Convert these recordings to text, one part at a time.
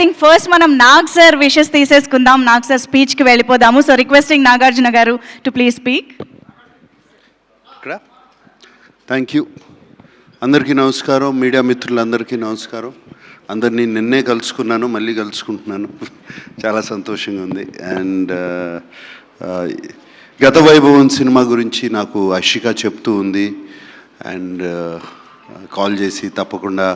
Think first మనం Nag sir wishes తీసేసుకుందాం. Nag sir స్పీచ్కి వెళ్ళిపోదాము. సో రిక్వెస్టింగ్ నాగార్జున గారు to please speak thank you అందరికీ నమస్కారం. మీడియా మిత్రులందరికీ నమస్కారం. అందరినీ నిన్నే కలుసుకున్నాను మళ్ళీ కలుసుకుంటున్నాను. చాలా సంతోషంగా ఉంది. అండ్ uh, uh, గత వైభవం సినిమా గురించి నాకు అషిక చెప్తూ ఉంది. అండ్ కాల్ uh, చేసి తప్పకుండా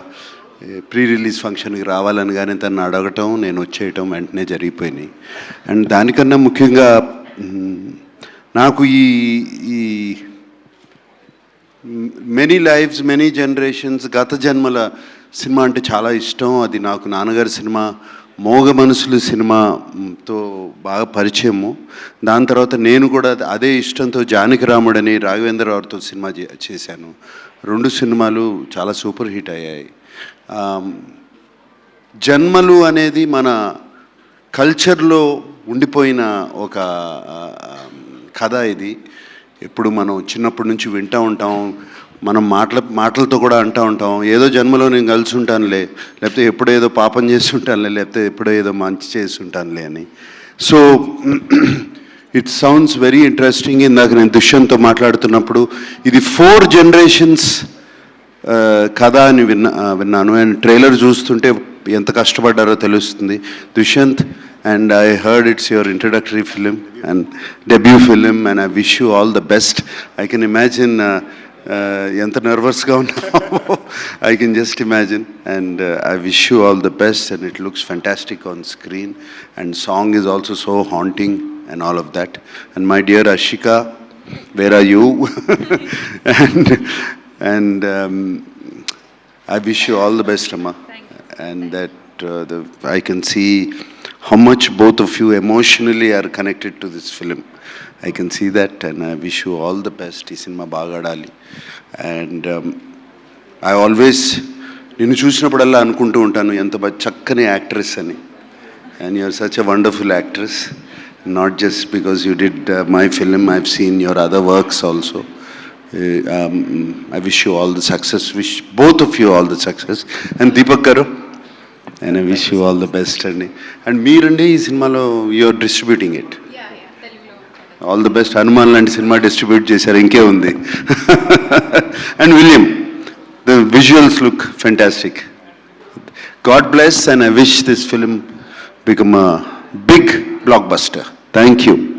ప్రీ రిలీజ్ ఫంక్షన్కి రావాలని కానీ తను అడగటం నేను వచ్చేయటం వెంటనే జరిగిపోయినాయి. అండ్ దానికన్నా ముఖ్యంగా నాకు ఈ ఈ మెనీ లైఫ్స్ మెనీ జనరేషన్స్ గత జన్మల సినిమా అంటే చాలా ఇష్టం. అది నాకు నాన్నగారి సినిమా మోగ మనసులు సినిమాతో బాగా పరిచయము. దాని తర్వాత నేను కూడా అదే ఇష్టంతో జానకిరాముడని రాఘవేంద్రరావుతో సినిమా చేశాను. రెండు సినిమాలు చాలా సూపర్ హిట్ అయ్యాయి. జన్మలు అనేది మన కల్చర్లో ఉండిపోయిన ఒక కథ ఇది. ఎప్పుడు మనం చిన్నప్పటి నుంచి వింటూ ఉంటాం. మనం మాటల మాటలతో కూడా అంటూ ఉంటాం. ఏదో జన్మలో నేను కలిసి ఉంటానులే లేకపోతే ఎప్పుడో ఏదో పాపం చేసి ఉంటానులే లేకపోతే ఎప్పుడో ఏదో మంచి చేసి ఉంటానులే అని. So it sounds very interesting ఇందాక నేను దుష్యంతో మాట్లాడుతున్నప్పుడు ఇది ఫోర్ జనరేషన్స్ కథ అని విన్నా విన్నాను. అండ్ ట్రైలర్ చూస్తుంటే ఎంత కష్టపడ్డారో తెలుస్తుంది. Dushyanth and I heard it's your introductory film and debut film and I wish you all the best. I can imagine ఎంత నర్వస్గా ఉన్నామో I can just imagine. And I wish you all the best and it looks fantastic on screen. And song is also so haunting and all of that. And my dear Ashika where are you? And and um, I wish you all the best, Amma, and that uh, the, I can see how much both of you emotionally are connected to this film. I can see that, and I wish you all the best. ఈ సినిమా బాగా ఆడాలి and I always నిన్ను చూసినప్పుడల్లా అనుకుంటూ ఉంటాను ఎంత చక్కని యాక్ట్రెస్ అని and you're such a wonderful actress not just because you did uh, my film i've seen your other works Uh, um, i wish you all the success wish both of you all the success and deepak garu and i wish you all the best అండి and మీరండి ఈ సినిమాలో you're distributing it all the best Hanuman లాంటి సినిమా distribute చేశారు ఇంకే ఉంది and William the visuals look fantastic God bless, and I wish this film become a big blockbuster. Thank you.